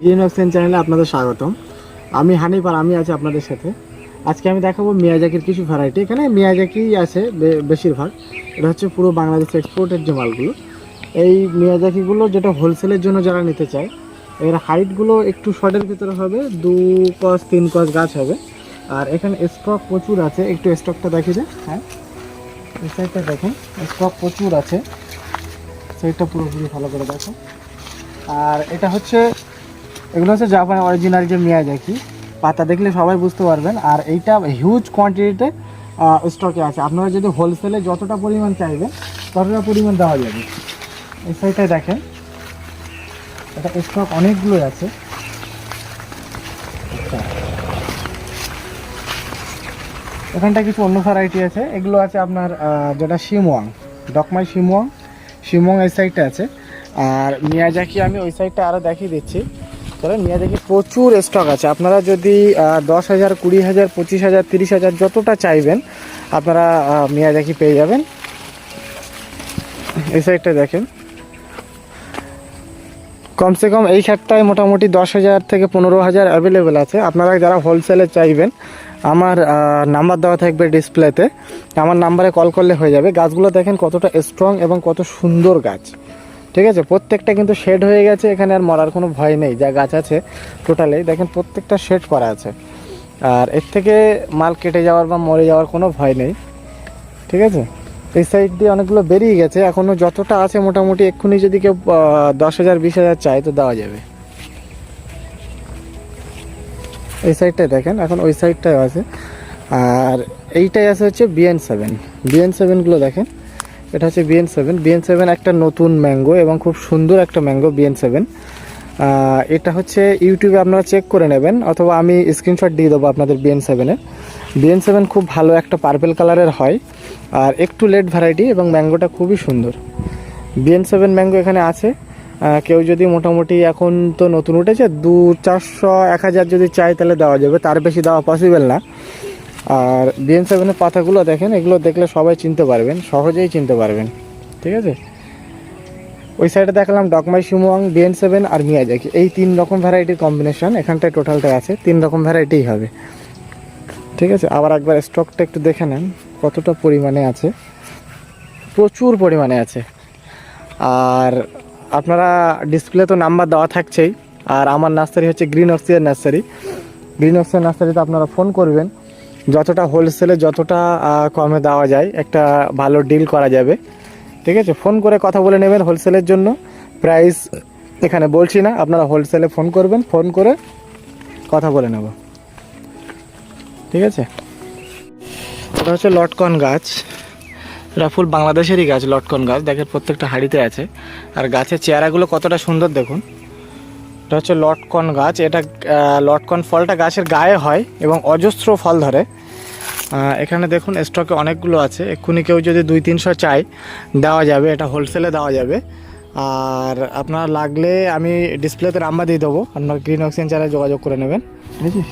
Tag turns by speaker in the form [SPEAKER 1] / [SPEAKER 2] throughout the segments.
[SPEAKER 1] Green oxygen চ্যানেলে আপনাদের স্বাগতম। আমি হানিফ আর আমি আছি আপনাদের সাথে। আজকে আমি দেখাবো মিয়াজাকির কিছু ভ্যারাইটি এখানে মিয়াজাকি আছে বেশিরভাগ। এটা হচ্ছে পুরো বাংলাদেশ এক্সপোর্টের যে মালগুলো। এই মিয়াজাকিগুলো যেটা হোলসেলের জন্য যারা নিতে চায়, এর হাইটগুলো একটু শর্টের ভিতরে হবে, দু কস তিন কস গাছ হবে। আর এখানে স্টক প্রচুর আছে। একটু স্টকটা দেখিয়ে দেয় হ্যাঁ এই সাইডটা দেখেন। স্টক প্রচুর আছে। সাইডটা পুরোপুরি ভালো করে দেখো আর এটা হচ্ছে এগুলো হচ্ছে জাপান অরিজিনাল যে মিয়াজাকি পাতা দেখলে সবাই বুঝতে পারবেন। আর এইটা হিউজ কোয়ান্টিটিতে স্টকে আছে। আপনারা যদি হোলসেলে যতটা পরিমাণ চাইবেন, ততটা পরিমাণ দেওয়া যাবে। এই সাইডটায় দেখেন। এটা স্টক অনেকগুলোই আছে। আচ্ছা। এখানটা কিছু অন্য ভ্যারাইটি আছে। এগুলো আছে আপনার যেটা শিমওয়াং ডকমাই শিমওয়াং শিমওয়াং এই সাইডটা আছে। আর মিয়াজাকি আমি ওই সাইডটা আরও দেখিয়ে দিচ্ছি। তাহলে মিয়াজাকি প্রচুর স্টক আছে। আপনারা যদি দশ হাজার, কুড়ি হাজার, পঁচিশ হাজার, তিরিশ হাজার যতটা চাইবেন, আপনারা মিয়াজাকি পেয়ে যাবেন। এই সাইডটা দেখেন। কমসে কম এই ক্ষেত্রটায় মোটামুটি দশ হাজার থেকে পনেরো হাজার অ্যাভেলেবেল আছে। আপনারা যারা হোলসেলে চাইবেন, আমার নাম্বার দেওয়া থাকবে ডিসপ্লেতে আমার নাম্বারে কল করলে হয়ে যাবে। গাছগুলো দেখেন কতটা স্ট্রং এবং কত সুন্দর গাছ। ঠিক আছে? প্রত্যেকটা কিন্তু শেড হয়ে গেছে, এখানে আর মরার কোনো ভয় নেই, যা গাছ আছে টোটালি দেখেন, প্রত্যেকটা শেড করা আছে। আর এর থেকে মাল কেটে যাওয়ার বা মরে যাওয়ার কোনো ভয় নেই, ঠিক আছে? এই সাইড দিয়ে অনেকগুলো বেরিয়ে গেছে। এখনও যতটা আছে মোটামুটি এক্ষুনি যদি কেউ দশ হাজার, বিশ হাজার চায়, তো দেওয়া যাবে। এই সাইডটায় দেখেন, এখন ওই সাইডটায় আছে। আর এইটাই আছে হচ্ছে বিএন সেভেন বিএন সেভেনগুলো দেখেন। এটা হচ্ছে বিএন সেভেন বিএন সেভেন একটা নতুন ম্যাঙ্গো এবং খুব সুন্দর একটা ম্যাঙ্গো বিএন সেভেন এটা হচ্ছে ইউটিউবে আপনারা চেক করে নেবেন অথবা আমি স্ক্রিনশট দিয়ে দেবো আপনাদের বিএন সেভেনের বিএন সেভেন খুব ভালো একটা পার্পেল কালারের হয় আর একটু লেট ভ্যারাইটি এবং ম্যাঙ্গোটা খুবই সুন্দর। বিএন সেভেন ম্যাঙ্গো এখানে আছে। কেউ যদি মোটামুটি এখন তো নতুন উঠেছে, দু চারশো, এক হাজার যদি চাই তাহলে দেওয়া যাবে, তার বেশি দেওয়া পসিবল না। আর বিএন সেভেনের পাতাগুলো দেখেন, এগুলো দেখলে সবাই চিনতে পারবেন, সহজেই চিনতে পারবেন। ঠিক আছে? ওই সাইডে দেখলাম ডকমাই সুমোয়াং বিএন সেভেন আর মিয়াজাকি এই তিন রকম ভ্যারাইটির কম্বিনেশন এখানটায় টোটালটা আছে, তিন রকম ভ্যারাইটিই হবে। ঠিক আছে? আবার একবার স্টকটা একটু দেখে নেন, কতটা পরিমাণে আছে। প্রচুর পরিমাণে আছে। আর আপনারা ডিসপ্লে তো নাম্বার দেওয়া থাকছেই। আর আমার নার্সারি হচ্ছে green oxygen nursery green oxygen নার্সারিতে আপনারা ফোন করবেন। যতটা হোলসেলে যতটা কমে দেওয়া যায়, একটা ভালো ডিল করা যাবে। ঠিক আছে? ফোন করে কথা বলে নেবেন হোলসেলের জন্য। প্রাইস এখানে বলছি না, আপনারা হোলসেলে ফোন করবেন ফোন করে কথা বলে নেব। ঠিক আছে? এটা হচ্ছে লটকন গাছ। এটা ফুল বাংলাদেশেরই গাছ, লটকন গাছ। দেখেন প্রত্যেকটা হাড়িতে আছে। আর গাছের চেহারাগুলো কতটা সুন্দর দেখুন। এটা হচ্ছে লটকন গাছ। এটা লটকন ফলটা গাছের গায়ে হয় এবং অজস্র ফল ধরে। এখানে দেখুন স্টকে অনেকগুলো আছে। এক্ষুনি কেউ যদি দুই তিনশো চাই, দেওয়া যাবে। এটা হোলসেলে দেওয়া যাবে। আর আপনার লাগলে আমি ডিসপ্লেতে নাম্বার দিয়ে দেবো। আপনার গ্রিন অক্সিজেন চ্যানেলে যোগাযোগ করে নেবেন। বুঝেছিস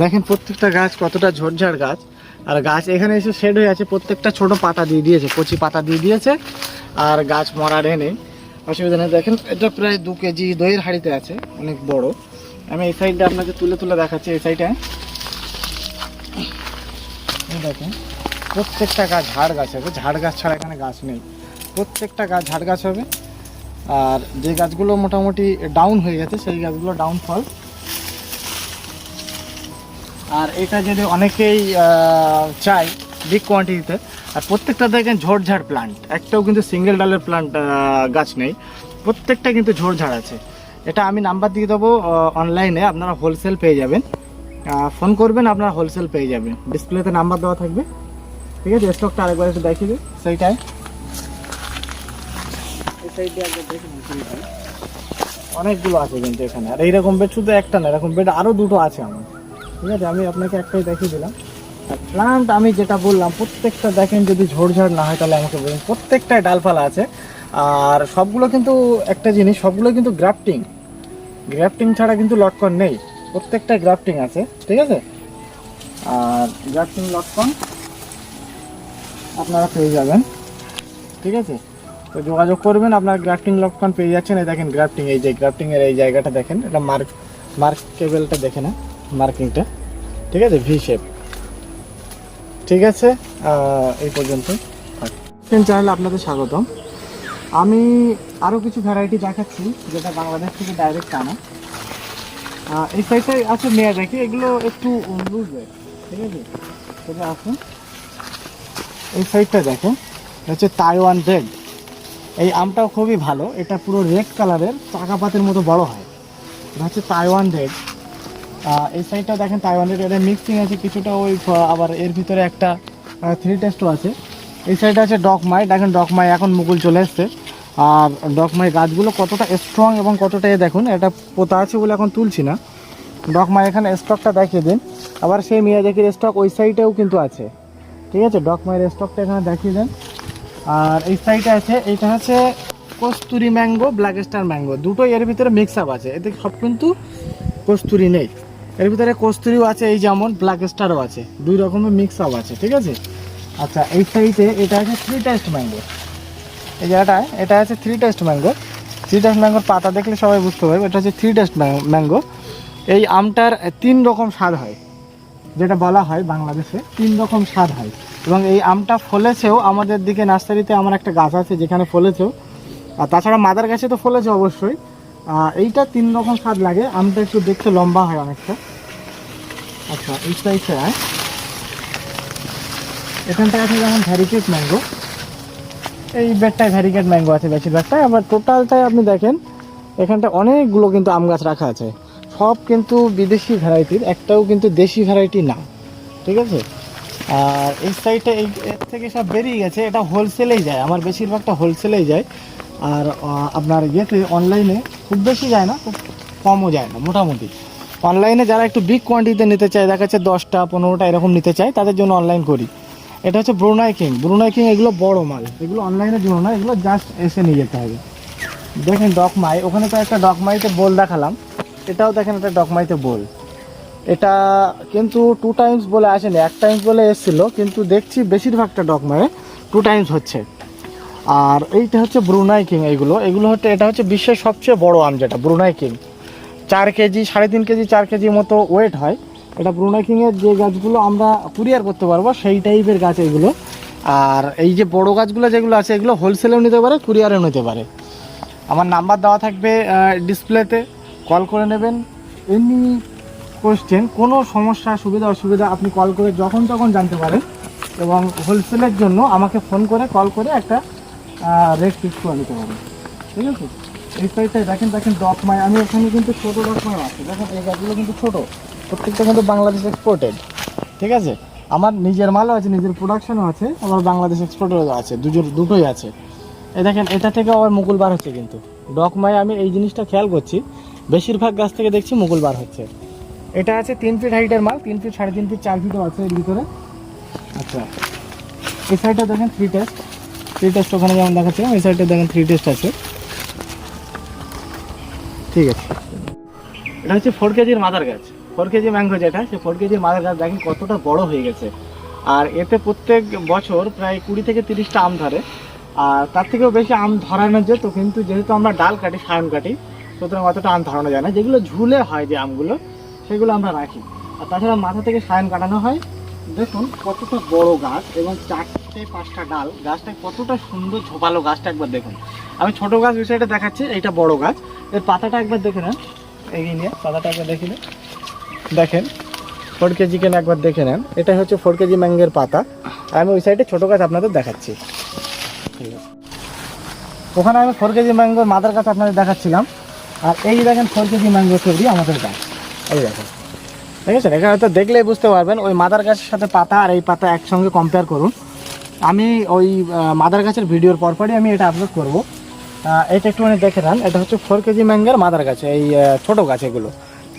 [SPEAKER 1] দেখেন প্রত্যেকটা গাছ কতটা ঝোরঝাড় গাছ। আর গাছ এখানে এসে শেড হয়ে আছে। প্রত্যেকটা ছোট পাতা দিয়ে দিয়েছে, কচি পাতা দিয়ে দিয়েছে। আর গাছ মরার এ নেই। অসুবিধা নেই। দেখেন, এটা প্রায় দু কেজি দইয়ের হাঁড়িতে আছে, অনেক বড়। আমি এই সাইডটা আপনাকে তুলে তুলে দেখাচ্ছি, এই সাইডে দেখেন, প্রত্যেকটা গাছ ঝাড় গাছ হবে। ঝাড় গাছ ছাড়া এখানে গাছ নেই। প্রত্যেকটা গাছ ঝাড় গাছ হবে। আর যে গাছগুলো মোটামুটি ডাউন হয়ে গেছে, সেই গাছগুলো ডাউন ফল আর এটা যদি অনেকেই চায় বিগ কোয়ান্টিটিতে আর প্রত্যেকটা দেখেন ঝোড়ঝাড় প্লান্ট একটাও কিন্তু সিঙ্গেল ডালের প্লান্ট গাছ নেই। প্রত্যেকটা কিন্তু ঝোড়ঝাড় আছে। এটা আমি নাম্বার দিয়ে দেবো অনলাইনে আপনারা হোলসেল পেয়ে যাবেন। ফোন করবেন, আপনারা হোলসেল পেয়ে যাবেন। ডিসপ্লেতে নাম্বার দেওয়া থাকবে। ঠিক আছে স্টকটা আরেকবার একটু দেখিয়ে দিই। সেইটাই। অনেকগুলো আছে কিন্তু এখানে। আর এইরকম বেড শুধু একটা না, এরকম বেড আরও দুটো আছে আমার। ঠিক আছে, আমি আপনাকে একটাই দেখিয়ে দিলাম। প্লান্ট আমি যেটা বললাম, প্রত্যেকটা দেখেন যদি ঝোড়ঝাড় না হয় তাহলে আমাকে বলুন, প্রত্যেকটাই ডালপালা আছে। আর সবগুলো কিন্তু একটা জিনিস, সবগুলো কিন্তু গ্রাফটিং গ্রাফটিং ছাড়া কিন্তু লটকন নেই। প্রত্যেকটা গ্রাফটিং আছে, ঠিক আছে? আর গ্রাফটিং লটকন আপনারা পেয়ে যাবেন, ঠিক আছে? তো যোগাযোগ করবেন, আপনার গ্রাফটিং লটকন পেয়ে যাচ্ছেন। এই দেখেন গ্রাফটিং এই যে গ্রাফটিং এর এই জায়গাটা দেখেন, এটা মার্ক মার্ক কেবেলটা দেখে না মার্কিংটা ঠিক আছে? ভি শেপ ঠিক আছে এই পর্যন্ত চ্যানেলে আপনাদের স্বাগতম। আমি আরও কিছু ভ্যারাইটি দেখাচ্ছি, যেটা বাংলাদেশ থেকে ডাইরেক্ট আনা। এই সাইডটাই আছে মেয়ে দেখি, এগুলো একটু লুজ ঠিক আছে? সেটা আসুন। এই সাইডটা এটা হচ্ছে তাইওয়ান রেড এই আমটাও খুবই ভালো, এটা পুরো রেড কালারের চাকা পাতের মতো বড় হয়। এটা হচ্ছে তাইওয়ান রেড এই সাইডটা দেখেন তাইওয়ান রেড এটা মিক্সিং আছে, কিছুটা ওই আবার এর ভিতরে একটা থ্রি টেস্টও আছে। এই সাইডে আছে ডকমাই দেখেন ডকমাই এখন মুকুল চলে এসছে। আর ডকমাই গাছগুলো কতটা স্ট্রং এবং কতটা এ দেখুন, এটা পোতা আছে বলে এখন তুলছি না। ডকমাই এখানে স্টকটা দেখিয়ে দিন। আবার সেই মিয়াজাকির স্টক ওই সাইডেও কিন্তু আছে। ঠিক আছে? ডকমাইয়ের স্টকটা এখানে দেখিয়ে দেন। আর এই সাইডে আছে এইটা হচ্ছে kasuri mango, black star mango. দুটোই এর ভিতরে মিক্স আপ আছে। এতে সব কিন্তু কস্তুরি নেই। এর ভিতরে কস্তুরিও আছে, এই যেমন ব্ল্যাক স্টারও আছে। দুই রকমের মিক্স আপ আছে, ঠিক আছে? আচ্ছা এই সাইডে এটা আছে থ্রি টেস্ট ম্যাঙ্গো এই জায়গাটায় এটা আছে three taste mango three taste ম্যাঙ্গোর পাতা দেখলে সবাই বুঝতে পারবে, এটা হচ্ছে থ্রি টেস্ট ম্যাঙ্গো এই আমটার তিন রকম স্বাদ হয়, যেটা বলা হয় বাংলাদেশে, তিন রকম স্বাদ হয়। এবং এই আমটা ফলেছেও, আমাদের দিকে নার্সারিতে আমার একটা গাছ আছে যেখানে ফলেছেও। আর তাছাড়া মাদার গাছে তো ফলেছে অবশ্যই। এইটা তিন রকম স্বাদ লাগে। আমটা একটু দেখতে লম্বা হয় অনেকটা। আচ্ছা এই সাইজটা এখানটা আছে যেমন ভ্যারিকেট ম্যাঙ্গো এই বেডটায় ভ্যারিকেট ম্যাঙ্গো আছে বেশিরভাগটাই আবার টোটালটাই আপনি দেখেন এখানটা অনেকগুলো কিন্তু আম গাছ রাখা আছে। সব কিন্তু বিদেশি ভ্যারাইটির একটাও কিন্তু দেশি ভ্যারাইটি না। ঠিক আছে? আর এই সাইডটা এই, এর থেকে সব বেরিয়ে গেছে। এটা হোলসেলেই যায়। আমার বেশিরভাগটা হোলসেলেই যায়। আর আপনার ইয়েতে অনলাইনে খুব বেশি যায় না, খুব কমও যায় না, মোটামুটি। অনলাইনে যারা একটু বিগ কোয়ান্টিটিতে নিতে চায়, দেখা যাচ্ছে দশটা, পনেরোটা এরকম নিতে চায়, তাদের জন্য অনলাইন করি। এটা হচ্ছে ব্রুনাই কিং ব্রুনাই কিং এগুলো বড় মাল। এগুলো অনলাইনের জন্য না, এগুলো জাস্ট এসে নিয়ে যেতে হবে। দেখেন ডকমাই ওখানে তো একটা ডকমাইতে বোল দেখালাম। এটাও দেখেন একটা ডকমাইতে বোল এটা কিন্তু টু টাইমস বলে আসেনি, এক টাইমস বলে এসেছিল, কিন্তু দেখছি বেশিরভাগটা ডকমায়ে টু টাইমস হচ্ছে। আর এইটা হচ্ছে ব্রুনাই কিং এইগুলো এগুলো হচ্ছে এটা হচ্ছে বিশ্বের সবচেয়ে বড় আম যেটা ব্রুনাই কিং চার কেজি, সাড়ে তিন কেজি, চার কেজি মতো ওয়েট হয়। এটা ব্রুনাই কিংয়ের যে গাছগুলো আমরা কুরিয়ার করতে পারব, সেই টাইপের গাছ এগুলো। আর এই যে বড় গাছগুলো যেগুলো আছে, এগুলো হোলসেলেও নিতে পারে কুরিয়ারেও নিতে পারে। আমার নাম্বার দেওয়া থাকবে ডিসপ্লেতে কল করে নেবেন। এমনি কোশ্চেন কোনো সমস্যা, সুবিধা, অসুবিধা, আপনি কল করে যখন তখন জানতে পারেন। এবং হোলসেলের জন্য আমাকে ফোন করে কল করে একটা রেট ফিক্স করে নিতে পারেন ঠিক আছে? এই সাইডটায় দেখেন দেখেন ডকমাই আমি এখানে কিন্তু ছোটো ডকমাই আছে। দেখেন, এই গাছগুলো কিন্তু ছোটো। প্রত্যেকটা কিন্তু বাংলাদেশ এক্সপোর্টেড ঠিক আছে? আমার নিজের মালও আছে, নিজের প্রোডাকশনও আছে, আমার বাংলাদেশ এক্সপোর্টেরও আছে, দুজোর, দুটোই আছে। এই দেখেন, এটা থেকে আবার মুকুল বার হচ্ছে কিন্তু। ডকমায় আমি এই জিনিসটা খেয়াল করছি। বেশিরভাগ গাছ থেকে দেখছি মুকুল বার হচ্ছে। এটা আছে তিন ফিট হাইটের মাল, তিন ফিট সাড়ে তিন ফিট চার ফিটও আছে এর ভিতরে। আচ্ছা। এই সাইডটা দেখেন থ্রি টেস্ট থ্রি টেস্ট ওখানে যেমন দেখাচ্ছিলাম, এই সাইডটা দেখেন থ্রি টেস্ট আছে। ঠিক আছে। এটা হচ্ছে ফোর কেজির মাদার গাছ ফোর কেজি ম্যাঙ্গো যেটা সে ফোর কেজির মাদার গাছ দেখেন কতটা বড় হয়ে গেছে। আর এতে প্রত্যেক বছর প্রায় কুড়ি থেকে তিরিশটা আম ধরে। আর তার থেকেও বেশি আম ধরানো যেত কিন্তু যেহেতু আমরা ডাল কাটি, সায়ন কাটি, সুতরাং অতটা আম ধরানো যায় না। যেগুলো ঝুলে হয় যে আমগুলো, সেগুলো আমরা রাখি। আর তাছাড়া মাথা থেকে সায়ন কাটানো হয়। দেখুন কতটা বড় গাছ এবং চারটে পাঁচটা ডাল। গাছটা কতটা সুন্দর ঝোপালো গাছটা একবার দেখুন। আমি ছোট গাছ বিষয়টা দেখাচ্ছি, এইটা বড় গাছ। এর পাতাটা একবার দেখে নেন, এগিয়ে নিয়ে পাতাটা একবার দেখে নেন। দেখেন, ফোর কেজি কেন একবার দেখে নেন। এটা হচ্ছে ফোর কেজি ম্যাঙ্গের পাতা। আর আমি ওই সাইডে ছোটো গাছ আপনাদের দেখাচ্ছি। ওখানে আমি ফোর কেজি ম্যাঙ্গোর মাদার গাছ আপনাদের দেখাচ্ছিলাম। আর এই দেখেন, ফোর কেজি ম্যাঙ্গো তৈরি আমাদের গাছ। এই দেখেন। ঠিক আছে? এখানে তো দেখলেই বুঝতে পারবেন, ওই মাদার গাছের সাথে পাতা আর এই পাতা একসঙ্গে কম্পেয়ার করুন। আমি ওই মাদার গাছের ভিডিওর পরপরই আমি এটা আপলোড করব। এটা একটুখানি দেখে নেন, এটা হচ্ছে ফোর কেজি ম্যাঙ্গের মাদার গাছ, এই ছোট গাছ এগুলো।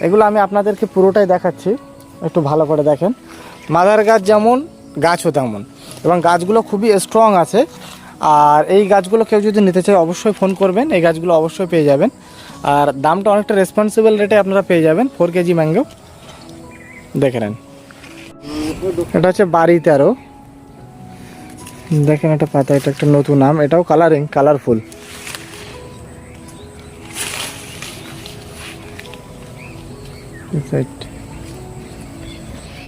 [SPEAKER 1] এগুলো আমি আপনাদেরকে পুরোটাই দেখাচ্ছি, একটু ভালো করে দেখেন। মাদার গাছ যেমন, গাছও তেমন। এবং গাছগুলো খুবই স্ট্রং আছে। আর এই গাছগুলো কেউ যদি নিতে চায়, অবশ্যই ফোন করবেন, এই গাছগুলো অবশ্যই পেয়ে যাবেন। আর দামটা অনেকটা রেসপন্সিবল রেটে আপনারা পেয়ে যাবেন ফোর কেজি ম্যাঙ্গো। দেখে নেন। এটা হচ্ছে বাড়ি তেরো। দেখেন একটা পাতা, এটা একটা নতুন নাম এটাও কালারিং কালারফুল সাইড